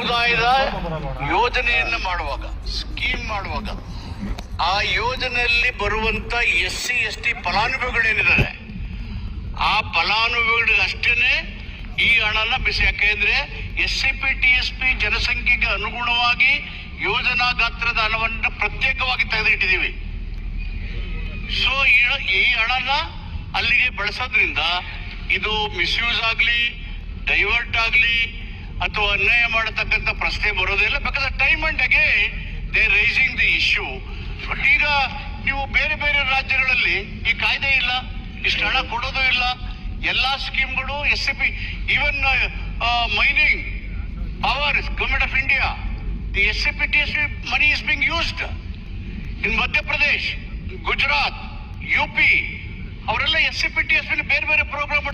ಸಮುದಾಯದ ಯೋಜನೆಯನ್ನು ಮಾಡುವಾಗ ಸ್ಕೀಮ್ ಮಾಡುವಾಗ, ಆ ಯೋಜನೆಯಲ್ಲಿ ಬರುವಂತ ಎಸ್ ಸಿ ಎಸ್ ಟಿ ಫಲಾನುಭವಿಗಳೇನಿದ್ದಾರೆ, ಆ ಫಲಾನುಭವಿಗಳಿಗೆ ಅಷ್ಟೇನೆ ಈ ಹಣನ ಬಿಸಿ ಯಾಕೆಂದ್ರೆ S C P, T, S P ಜನಸಂಖ್ಯೆಗೆ ಅನುಗುಣವಾಗಿ ಯೋಜನಾ ಗಾತ್ರದ ಹಣವನ್ನು ಪ್ರತ್ಯೇಕವಾಗಿ ತೆಗೆದಿಟ್ಟಿದ್ದೀವಿ. ಸೊ ಈ ಹಣನ ಅಲ್ಲಿಗೆ ಬಳಸೋದ್ರಿಂದ ಇದು ಮಿಸ್ಯೂಸ್ ಆಗಲಿ ಡೈವರ್ಟ್ ಆಗಲಿ ಅಥವಾ ಅನ್ಯಾಯ ಮಾಡತಕ್ಕಂಥ ಪ್ರಶ್ನೆ ಬರೋದಿಲ್ಲ because time and again they raising the issue but ಈಗ ನೀವು ಬೇರೆ ಬೇರೆ ರಾಜ್ಯಗಳಲ್ಲಿ ಈ ಕಾಯ್ದೆ ಇಲ್ಲ ಇಷ್ಟು ಹಣ ಕೊಡೋದು ಇಲ್ಲ. ಎಲ್ಲಾ ಸ್ಕೀಮ್ಗಳು S C P even mining power government of India the S C P T S money is being used in Madhya Pradesh Gujarat U P ಅವರೆಲ್ಲ S C P T S ಬೇರೆ ಬೇರೆ programme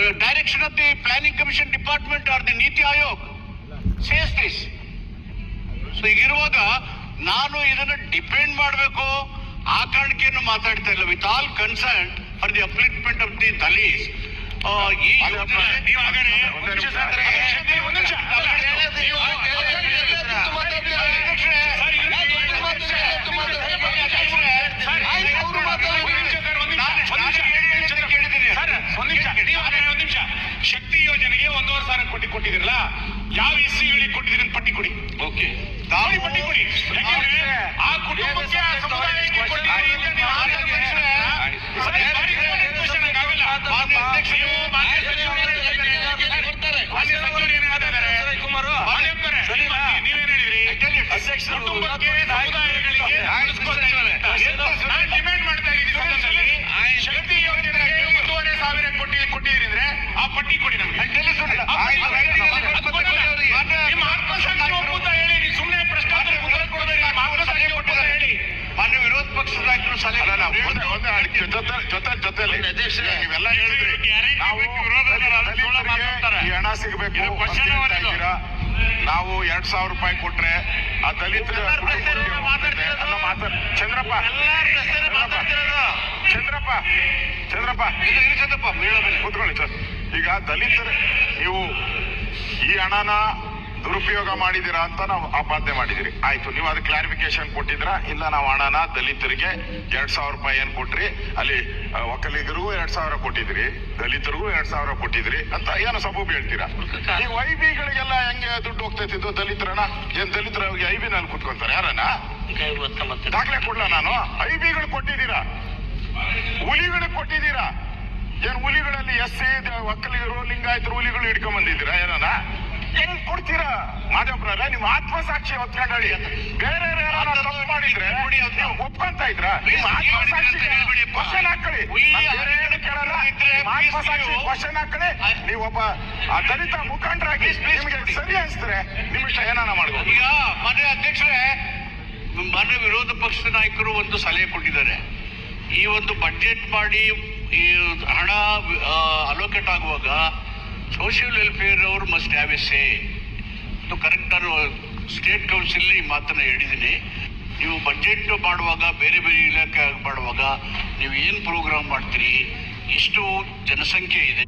it's direction of the planning commission department or the NITI Aayog says this so ಈಗಿರುವಾಗ ನಾನು ಇದನ್ನ depend ಮಾಡಬೇಕು. ಆ ಕಾರಣಕ್ಕೇನು ಮಾತಾಡ್ತಾ ಇಲ್ಲ with all concern for the upliftment of the Dalits ಈ ಯೋಜನೆ ನೀವು ಹಾಗಾದ್ರೆ ಒಂದು ನಿಮಿಷ ಸರ್, ನೀವು ಒಂದು ನಿಮಿಷ. ನೀವು- ಸರ್, ಇಲ್ಲಿ ಸರ್, ಒಂದ್ ನಿಮಿಷ. ಶಕ್ತಿ ಯೋಜನೆಗೆ ಒಂದೂವರೆ ಸಾವಿರ ಕೋಟಿ ಕೊಟ್ಟಿದಿರಲ್ಲ ಯಾವ ಎಸ್ ಸಿಗಳಿಗೆ ಕೊಟ್ಟಿದ್ದೀರಿ ಅಂತ ಪಟ್ಟಿ ಕೊಡಿ ಓಕೆ ಪಟ್ಟಿ ಕೊಡಿ ಯಾಕಂದ್ರೆ ಆ ಕುಟುಂಬಕ್ಕೆ ಆ ಸಮುದಾಯಕ್ಕೆ ಕೊಟ್ಟಿದ್ದೀರಿ ಅಂತ ನೀವು ಬಾರಿ question ಹಂಗಾಗಲ್ಲ. ಮಾನ್ಯ ಅಧ್ಯಕ್ಷರೇ, ನೀವು ಮಾನ್ಯ ಸಚಿವರೇ, ಮಾನ್ಯ ಸಚಿವರು ಏನ್ ಹೇಳಿದ್ದಾರೆ? ಮಾನ್ಯ ಅಧ್ಯಕ್ಷರೇ, ನೀವೇನ್ ಹೇಳಿದ್ರಿ ಅಧ್ಯಕ್ಷರು ಕುಟುಂಬಕ್ಕೆ ಸಮುದಾಯಗಳಿಗೆ ಉಳಿಸ್ಕೊಳ್ತಾರೆ ಅಂತ. ನಾನು ಡಿಮ್ಯಾಂಡ್ ಮಾಡ್ತಾ ಇದ್ದೀನಿ ಸದನದಲ್ಲಿ ಶಕ್ತಿ ಯೋಜನೆಗೆ ಒಂದೂವರೆ ಸಾವಿರ ಕೋಟಿ ಕೊಟ್ಟಿದ್ದೀರಿ ಅಂದ್ರೆ ಆ ಪಟ್ಟಿ ಕೊಡಿ ನಮ್ಗೆ ಆ ಪಟ್ಟಿ ಕೊಡಿ. ಅದು ಕೊಡಲ್ಲ. ನಿಮ್ಮ ಆತ್ಮಸಾಕ್ಷಿ ಒಪ್ಪುತ್ತಾ ಹೇಳಿ ನೀವು ಸುಮ್ಮನೆ ಪ್ರಶ್ನೋತ್ತರ ಉತ್ತರ ಕೊಡಬೇಡಿ ನಿಮ್ಮ ಆತ್ಮಸಾಕ್ಷಿ ಒಪ್ಪುತ್ತಾ ಹೇಳಿ ಮಾನ್ಯ ವಿರೋಧ ಒಂದೇ ಅಡಿಕೆ. ಜೊತೆ ಜೊತೆ ಜೊತೆಲಿ. ನೀವೆಲ್ಲ ಹೇಳಿದ್ರಿ ನಾವು ಈ ಹಣ ಸಿಗಬೇಕು ನಾವು ಎರಡ್ ಸಾವಿರ ರೂಪಾಯಿ ಕೊಟ್ರೆ ಆ ದಲಿತ ಚಂದ್ರಪ್ಪ. ಚಂದ್ರಪ್ಪ. ಚಂದ್ರಪ್ಪ. ಕೂತ್ಕೊಳ್ಳಿ ಸರ್. ಈಗ ದಲಿತರ ನೀವು ಈ ಹಣನ ದುರುಪಯೋಗ ಮಾಡಿದೀರಾ ಅಂತ ನಾವು ಆಪಾದನೆ ಮಾಡಿದಿರಿ ಆಯ್ತು ನೀವು ಅದಕ್ಕೆ ಕ್ಲಾರಿಫಿಕೇಶನ್ ಕೊಟ್ಟಿದ್ರಾ ಇಲ್ಲ ನಾವು ಹಣನ ದಲಿತರಿಗೆ ಎರಡ್ ಸಾವಿರ ರೂಪಾಯಿ ಏನ್ ಕೊಟ್ರಿ? ಅಲ್ಲಿ ಒಕ್ಕಲಿಗರಿಗೂ ಎರಡ್ ಸಾವಿರ ಕೊಟ್ಟಿದ್ರಿ ದಲಿತರಿಗೂ ಎರಡ್ ಸಾವಿರ ಕೊಟ್ಟಿದ್ರಿ ಅಂತ ಏನೋ ಸಬೂಬ್ ಹೇಳ್ತೀರಾ? ಈ ಐ ಬಿಗಳಿಗೆಲ್ಲ ಹೆಂಗೆ ದುಡ್ಡು ಹೋಗ್ತೈತಿದ್ದು ದಲಿತರಣ ಏನ್ ದಲಿತರ ಐ ಬಿ ನಲ್ಲಿ ಕುತ್ಕೊಂತಾರೆ ಯಾರನ್ನ? ದಾಖಲೆ ಕೊಡ್ಲ ನಾನು? ಐ ಬಿಗಳು ಕೊಟ್ಟಿದ್ದೀರಾ? ಹುಲಿಗಳು ಕೊಟ್ಟಿದ್ದೀರಾ? ಏನ್ ಹುಲಿಗಳಲ್ಲಿ ಎಸ್ ಸಿ ಒಕ್ಕಲಿಗರು ಲಿಂಗಾಯತರು ಹುಲಿಗಳು ಹಿಡ್ಕೊಂಡ್ ಬಂದಿದ್ದೀರಾ ಏನಾನ ಹೆಂಗ್ ಕೊಡ್ತೀರಾ? ಮಾಧವಪ್ರರ ನಿಮ್ ಆತ್ಮಸಾಕ್ಷಿ ಹೊತ್ಕೊಂಡಿ ಬೇರೆ ತಪ್ಪು ಮಾಡಿದ್ರೆ ನೀವು ಒಪ್ಕೊಂತ ಇದ್ರ ನಿಮ್ ಆತ್ಮಸಾಕ್ಷಿ ಕ್ವಶನ್ ಹಾಕಳಿ ಕೇಳಲ್ಲ. ಆತ್ಮಸಾಕ್ಷಿ ಕ್ವಶನ್ ಹಾಕಳಿ ನೀವು ಒಬ್ಬ ಆ ದಲಿತ ಮುಖಂಡರಾಗಿ ನಿಮ್ಗೆ ಸರಿ ಅನ್ಸಿದ್ರೆ ನಿಮ್ ಇಷ್ಟ ಏನಾನ ಮಾಡ್ಬೋದು? ಈಗ ಮನೆ ಅಧ್ಯಕ್ಷರೇ ಮನೆ ವಿರೋಧ ಪಕ್ಷದ ನಾಯಕರು ಒಂದು ಸಲಹೆ ಕೊಟ್ಟಿದ್ದಾರೆ. ಈ ಒಂದು ಬಜೆಟ್ ಮಾಡಿ ಈ ಹಣ ಅಲೋಕೇಟ್ ಆಗುವಾಗ ಸೋಷಿಯಲ್ ವೆಲ್ಫೇರ್ ಅವರು ಮಸ್ಟ್ ಹ್ಯಾವ್ ಎ ಸೇ ಇದು ಕರೆಕ್ಟ್ ಸ್ಟೇಟ್ ಕೌನ್ಸಿಲ್ ಈ ಮಾತನ್ನ ಹೇಳಿದ್ದೀನಿ ನೀವು ಬಜೆಟ್ ಮಾಡುವಾಗ, ಬೇರೆ ಬೇರೆ ಇಲಾಖೆ ಮಾಡುವಾಗ, ನೀವು ಏನು ಪ್ರೋಗ್ರಾಮ್ ಮಾಡ್ತೀರಿ? ಇಷ್ಟು ಜನಸಂಖ್ಯೆ ಇದೆ.